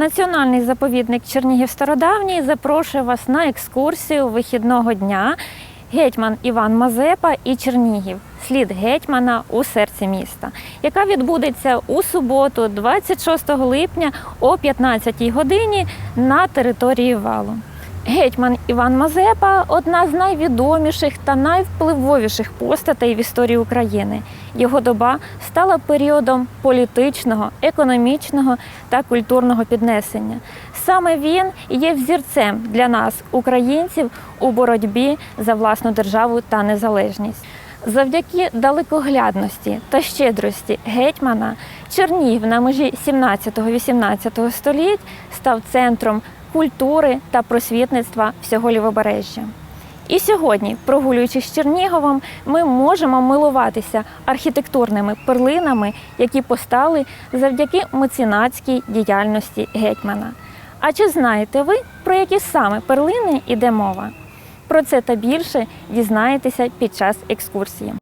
Національний заповідник Чернігів Стародавній запрошує вас на екскурсію вихідного дня. Гетьман Іван Мазепа і Чернігів. Слід гетьмана у серці міста, яка відбудеться у суботу, 26 липня о 15 годині на території валу. Гетьман Іван Мазепа одна з найвідоміших та найвпливовіших постатей в історії України. Його доба стала періодом політичного, економічного та культурного піднесення. Саме він є взірцем для нас, українців, у боротьбі за власну державу та незалежність. Завдяки далекоглядності та щедрості гетьмана Чернігів на межі 17-18 століть став центром культури та просвітництва всього лівобережжя. І сьогодні, прогулюючись Черніговом, ми можемо милуватися архітектурними перлинами, які постали завдяки меценатській діяльності гетьмана. А чи знаєте ви, про які саме перлини йде мова? Про це та більше дізнаєтеся під час екскурсії.